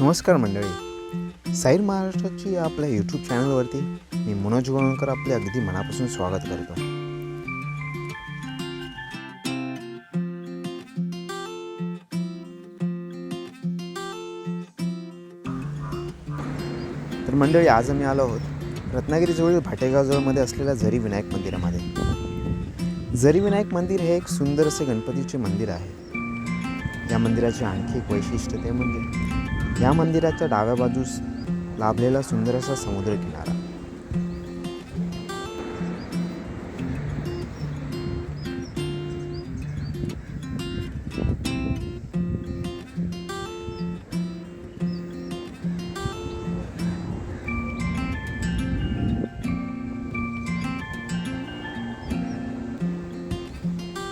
नमस्कार मंडळी. साईर महाराष्ट्राची आपल्या यूट्यूब चॅनलवरती मी मनोज गोळकर आपले अगदी मनापासून स्वागत करतो. तर मंडळी आज आम्ही आलो आहोत रत्नागिरीजवळील भाटेगावजवळमध्ये असलेल्या झरी विनायक मंदिरामध्ये. झरी विनायक मंदिर हे एक सुंदर असे गणपतीचे मंदिर आहे. या मंदिराचे आणखी एक वैशिष्ट्य ते म्हणजे या मंदिराच्या डाव्या बाजूस लाभलेला सुंदर असा समुद्र किनारा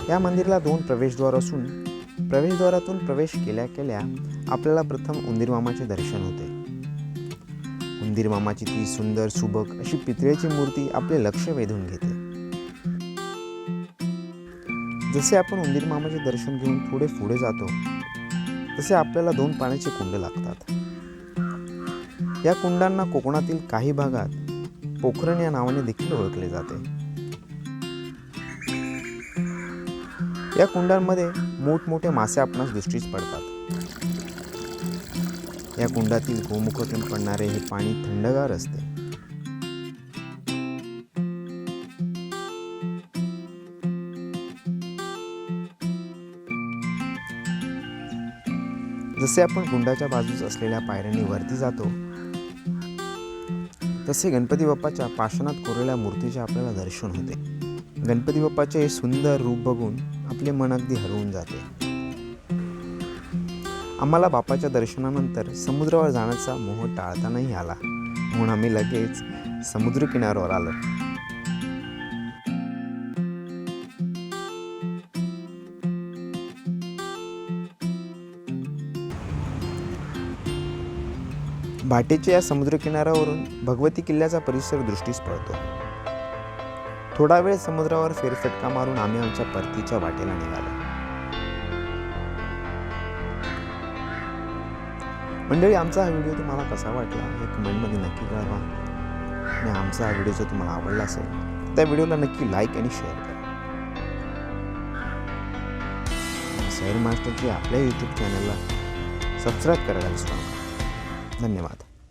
या मंदिराला दोन प्रवेशद्वार असून प्रवेशद्वारातून प्रवेश केल्या केल्या आपल्याला प्रथम उंदीर मामाचे दर्शन होते. उंदीर मामाची ती सुंदर सुबक अशी पितळेची मूर्ती आपले लक्ष वेधून घेते. जसे आपण उंदीर मामाचे दर्शन घेऊन थोडे पुढे जातो तसे आपल्याला दोन पाण्याचे कुंड लागतात. या कुंडांना कोकणातील काही भागात पोखरण या नावाने देखील ओळखले जाते. या कुंडांमध्ये मोठमोठे मासे आपणास दृष्टीस पडतात. या कुंडातील गोमुखातून पडणारे हे पाणी थंडगार असते. जसे आपण कुंडाच्या बाजूस असलेल्या पायऱ्यांनी वरती जातो तसे गणपती बाप्पाच्या पाषाणात कोरलेल्या मूर्तीचे आपल्याला दर्शन होते. गणपती बाप्पाचे हे सुंदर रूप बघून आपले मन अगदी हरवून जाते. आम्हाला बापाच्या दर्शनानंतर समुद्रावर जाण्याचा मोह टाळता नाही आला. म्हणून आम्ही लगेच समुद्र किनाऱ्यावर आलो. भाटेच्या या समुद्रकिनाऱ्यावरून भगवती किल्ल्याचा परिसर दृष्टीस पडतो थोडा वेळ समुद्रावर फेरफटका मारून आम्ही आमच्या परतीच्या वाटेला निघालो. मंडळी आमचा हा व्हिडिओ तुम्हाला कसा वाटला? हे कमेंटमध्ये नक्की कळवा. आणि आमचा हा व्हिडिओ जर तुम्हाला आवडला असेल त्या व्हिडिओला नक्की लाईक आणि शेअर करा. सैर मास्टरची आपल्या यूट्यूब चॅनलला सबस्क्राईब करायला विसरू नका. धन्यवाद.